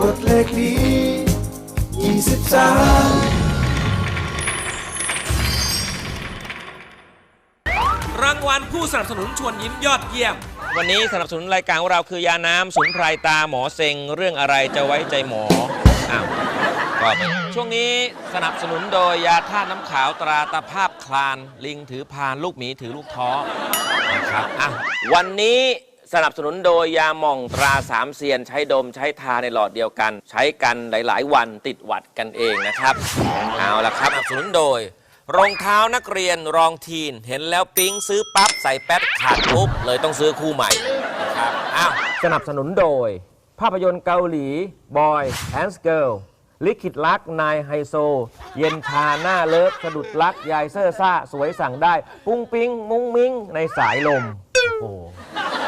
กดเลขนี้ 23 รางวัลผู้สนับสนุนชวนยิ้มยอดเยี่ยม วันนี้สนับสนุนรายการของเราคือยาน้ำสมุนไพรตาหมอเซ็งเรื่องอะไรจะไว้ใจหมออ้าวก็ช่วงนี้สนับสนุนโดยยาธาตุน้ำขาวตราตะภาพคลาน ลิงถือพานลูกหมีถือลูกท้อนะครับอ้าววันนี้ สนับสนุนโดยยาหม่องตราสามเซียน ใช้ดมใช้ทาในหลอดเดียวกัน ใช้กันหลาย ๆ วันติดหวัดกันเองนะครับ เอาละครับสนับสนุนโดย รองเท้านักเรียนรองทีน เห็นแล้วปิ๊งซื้อปั๊บใส่แป๊บขาดปุ๊บเลยต้องซื้อคู่ใหม่นะครับอ้าวสนับสนุนโดย ภาพยนตร์เกาหลี Boy and Girl ลิขิตรักนายไฮโซ เย็นชาหน้าเลิฟสะดุดรักยายเซอร์ซ่า สวยสั่งได้ ปุ้งปิ้งมุ้งมิ้งในสายลม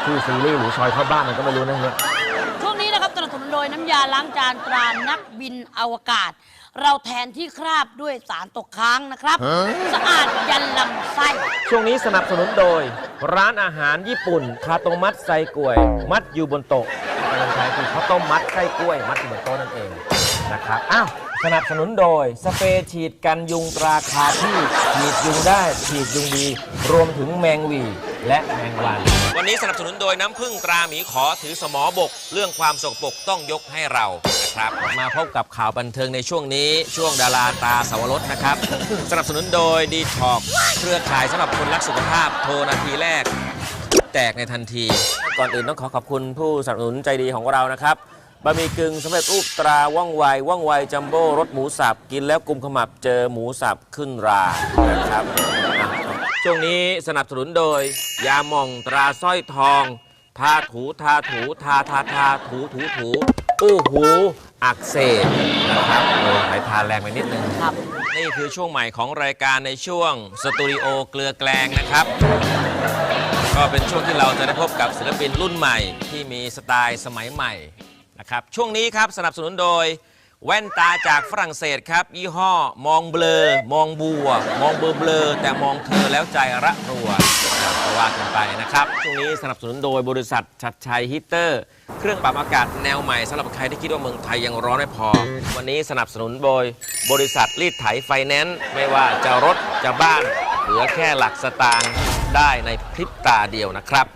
ชื่อซีรีส์หรือซอยเข้าบ้านมันก็ไม่รู้นะเนี่ยช่วงนี้นะครับสนับสนุนโดยน้ำยาล้างจานตรานักบินอวกาศ เราแทนที่คราบด้วยสารตกค้างนะครับ สะอาดยันลำไส้ ช่วงนี้สนับสนุนโดย ร้านอาหารญี่ปุ่นคาโตมัตไซกล้วย มัดอยู่บนโต๊ะภาษาไทยคือข้าวต้มมัดไส้กล้วย มัดอยู่บนโต๊ะนั่นเองนะครับอ้าวสนับสนุนโดยสเปรย์ฉีดกันยุงตราคาที่ฉีดยุงได้ฉีดยุงดี รวมถึงแมงหวี และแมงวัน วันนี้สนับสนุนโดยน้ำพึ่งตราหมีขอถือสมอบก เรื่องความสกปรกต้องยกให้เรานะครับมาพบกับข่าวบันเทิงในช่วงนี้ช่วงดาราตาสวรสนะครับ สนับสนุนโดยดีท็อกเครือข่ายสำหรับคนรักสุขภาพโทรนาทีแรก แตกในทันที ก่อนอื่นต้องขอขอบคุณผู้สนับสนุนใจดีของเรานะครับบะหมี่กึ่งสำเร็จรูปตราว่องไวว่องไวจัมโบ้รสหมูสับกินแล้วกลุมขมับเจอหมูสับขึ้นรานะครับ ช่วงนี้สนับสนุนโดย ยาหม่องตราสร้อยทอง ทาถูทาถูทาทาทาถูถูถูอู้หูอักเสบนะครับโอ้ยทานแรงไปนิดนึงครับ นี่คือช่วงใหม่ของรายการในช่วงสตูดิโอเกลือแกลงนะครับ ก็เป็นช่วงที่เราจะได้พบกับศิลปินรุ่นใหม่ ที่มีสไตล์สมัยใหม่นะครับ ช่วงนี้ครับสนับสนุนโดย แว่นตาจากฝรั่งเศสครับ ยี่ห้อมองเบลอ มองบัว มองเบลอเบลอ แต่มองเธอแล้วใจระรัวก็ว่ากันไปนะครับช่วงนี้สนับสนุนโดยบริษัทชัดชัยฮีเตอร์ เครื่องปรับอากาศแนวใหม่สำหรับใครที่คิดว่าเมืองไทยยังร้อนไม่พอ วันนี้สนับสนุนโดยบริษัทรีดไถไฟแนนซ์ไม่ว่าจะรถจะบ้าน เหลือแค่หลักสตางค์ได้ในพริบตาเดียวนะครับ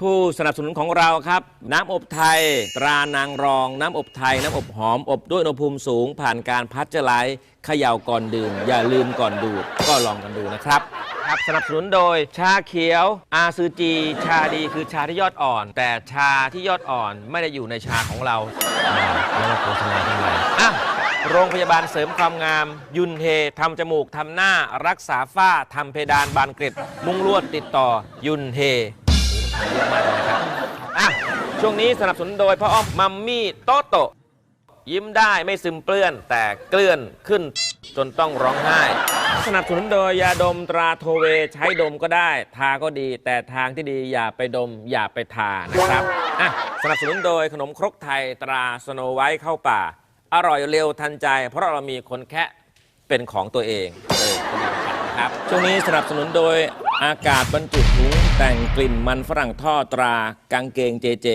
ผู้สนับสนุนของเราครับ น้ำอบไทย ตรานางรอง น้ำอบไทย น้ำอบหอม อบด้วยอุณหภูมิสูง ผ่านการพัชเจอร์ไลท์เขย่าก่อนดื่ม อย่าลืมก่อนดูดก็ลองกันดูนะครับครับสนับสนุนโดย ชาเขียว อาซูจี ชาดีคือชาที่ยอดอ่อน แต่ชาที่ยอดอ่อนไม่ได้อยู่ในชาของเราอ่าแล้วมาโฆษณาทำไมอะ โรงพยาบาลเสริมความงาม ยุนเฮทำจมูกทำหน้ารักษาฝ้าทำเพดานบานเกร็ด มุ้งลวดติดต่อยุนเฮ โอ้โหมันเยอะมากเลยนะครับ อะ ช่วงนี้สนับสนุนโดยพ่ออ้อมมัมมี่โตโตยิ้มได้ไม่ซึมเปลื้อนแต่เกลื่อนขึ้นจนต้องร้องไห้ สนับสนุนโดยยาดมตราโทเวใช้ดมก็ได้ ทาก็ดี แต่ทางที่ดีอย่าไปดม อย่าไปทานะครับอะสนับสนุนโดยขนมครกไทยตราสโนไวท์เข้าป่า อร่อยเร็วทันใจ เพราะเรามีคนแค่เป็นของตัวเองเออนะครับช่วงนี้สนับสนุนโดย อากาศบรรจุถุงแต่งกลิ่นมันฝรั่งทอดตรากางเกงเจเจ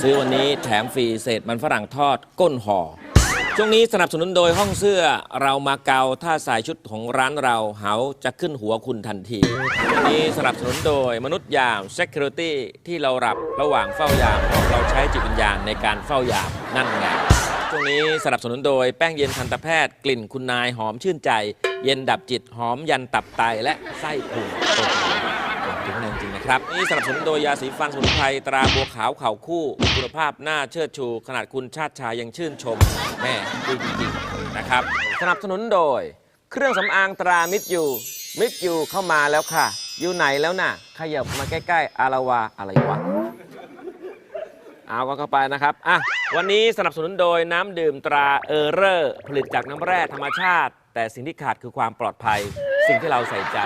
ซื้อวันนี้แถมฟรีเศษมันฝรั่งทอดก้นห่อช่วงนี้สนับสนุนโดยห้องเสื้อเรามาเกาถ้าใส่ชุดของร้านเราเหาจะขึ้นหัวคุณทันทีวงนี้สนับสนุนโดยมนุษย์ยาม Security ที่เราหลับระหว่างเฝ้ายามเพราะเราใช้จิตวิญญาณในการเฝ้ายามนั่นไง ช่วงนี้สนับสนุนโดยแป้งเย็นทันตแพทย์กลิ่นคุณนายหอมชื่นใจ เย็นดับจิตหอมยันตับไตและไส้พุงโอ้โหถึงแน่จริงนะครับ นี่สนับสนุนโดยยาสีฟันสมุนไพรตราบัวขาวเข่าคู่คุณภาพหน้าเชิดชู ขนาดคุณชาติชายยังชื่นชมแม่ดีจริงๆนะครับ สนับสนุนโดย เครื่องสำอางตรามิดยูมิดยูเข้ามาแล้วค่ะ อยู่ไหนแล้วน่ะขยับมาใกล้ๆอาราวาอะไรวะ เอาก็เข้าไปนะครับ อะ วันนี้สนับสนุนโดยน้ำดื่มตราเออร์เรอร์ผลิตจากน้ำแร่ธรรมชาติ แต่สิ่งที่ขาดคือความปลอดภัย สิ่งที่เราใส่ใจ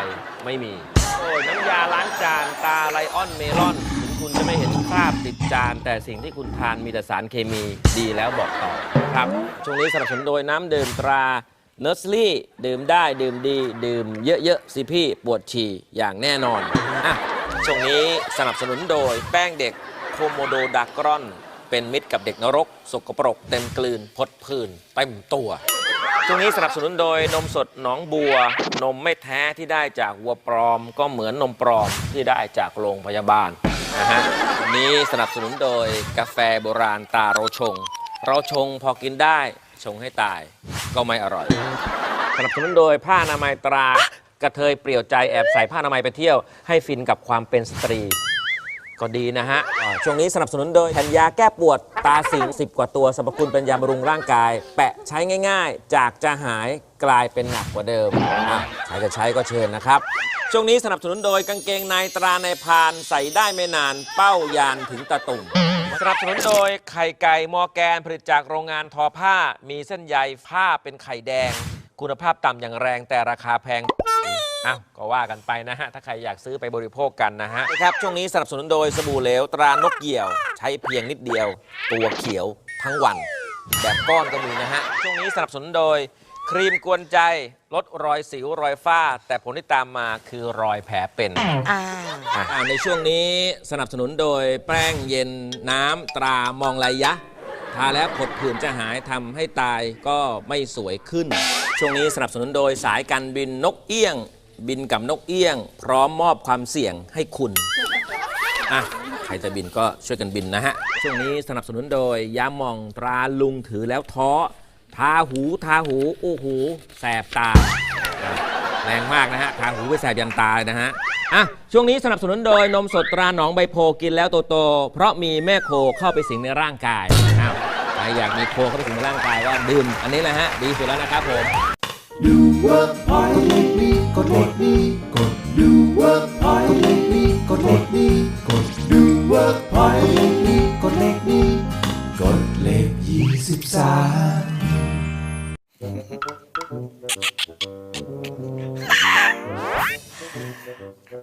ไม่มี โอ้ยน้ำยาล้างจานตาไลออนเมลอน ถึงคุณจะไม่เห็นคราบติดจาน แต่สิ่งที่คุณทานมีแต่สารเคมีดีแล้วบอกต่อครับ ช่วงนี้สนับสนุนโดยน้ำดื่มตราเนอร์สลี่ดื่มได้ดื่มดี ดื่มเยอะๆสิพี่ปวดฉี่อย่างแน่นอนอะช่วงนี้สนับสนุนโดยแป้งเด็ก โคโมโดดากรอน เป็นมิตรกับเด็กนรก สกปรก เต็มกลืนพดพื้นเต็มตัวช่วงนี้สนับสนุนโดยนมสดหนองบัว นมไม่แท้ที่ได้จากวัวปลอม ก็เหมือนนมปลอมที่ได้จากโรงพยาบาลนะฮะวันนี้สนับสนุนโดยกาแฟโบราณตาเรชง เราชงพอกินได้ชงให้ตายก็ไม่อร่อย สนับสนุนโดยผ้าอนามัยตรากระเทยเปลี่ยวใจแอบใส่ผ้าอนามัยไปเที่ยว ให้ฟินกับความเป็นสตรี ก็ดีนะฮะ อ่าช่วงนี้สนับสนุนโดยแผ่นยาแก้ปวดตาสิง10 กว่าตัวสรรพคุณเป็นยาบำรุงร่างกาย แปะใช้ง่าย ๆ จากจะหายกลายเป็นหนักกว่าเดิมอะใครจะใช้ก็เชิญนะครับ ช่วงนี้สนับสนุนโดยกางเกงในตราในพรานใส่ได้ไม่นานเป้ายานถึงตะตุ่ม สนับสนุนโดยไข่ไก่มอร์แกนผลิตจากโรงงานทอผ้า มีเส้นใยผ้าเป็นไข่แดง คุณภาพต่ำอย่างแรงแต่ราคาแพง อ้าวก็ว่ากันไปนะฮะ ถ้าใครอยากซื้อไปบริโภคกันนะฮะครับ ช่วงนี้สนับสนุนโดยสบู่เหลวตรานกเหยี่ยว ใช้เพียงนิดเดียว ตัวเขียวทั้งวัน แบบก้อนก็มีนะฮะ ช่วงนี้สนับสนุนโดย ครีมกวนใจลดรอยสิวรอยฝ้า แต่ผลที่ตามมาคือรอยแผลเป็นอ่าอะในช่วงนี้สนับสนุนโดยแป้งเย็นน้ำตรามองลายยะ ทาแล้วผดผื่นจะหายทำให้ตายก็ไม่สวยขึ้น ช่วงนี้สนับสนุนโดยสายการบินนกเอี้ยง บินกับนกเอี้ยง พร้อมมอบความเสี่ยงให้คุณอะใครจะบินก็ช่วยกันบินนะฮะ ช่วงนี้สนับสนุนโดยยามองตราลุงถือแล้วท้อทาหูทาหู โอ้โหแสบตา แรงมากนะฮะ ทางหูไปแสบยันตาเลยนะฮะอะช่วงนี้สนับสนุนโดยนมสดตราหนองใบโพกินแล้วโตโต เพราะมีแม่โคเข้าไปสิงในร่างกายอ้าวใครอยากมีโคเข้าไปสิงในร่างกายก็ดื่มอันนี้แหละฮะ ดีสุดแล้วนะครับผม ดูเวิร์กพอยต์กดเลขนี้กดเลขนี้กดดูเวิร์กพอยต์กดเลขนี้กดเลขนี้กดดูเวิร์กพอยต์กดเลขนี้กดเลขนี้กดเลขยี่สิบสาม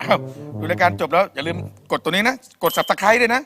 อ้าวดูรายการจบแล้ว อย่าลืมกดตัวนี้นะ กด subscribe ด้วยนะ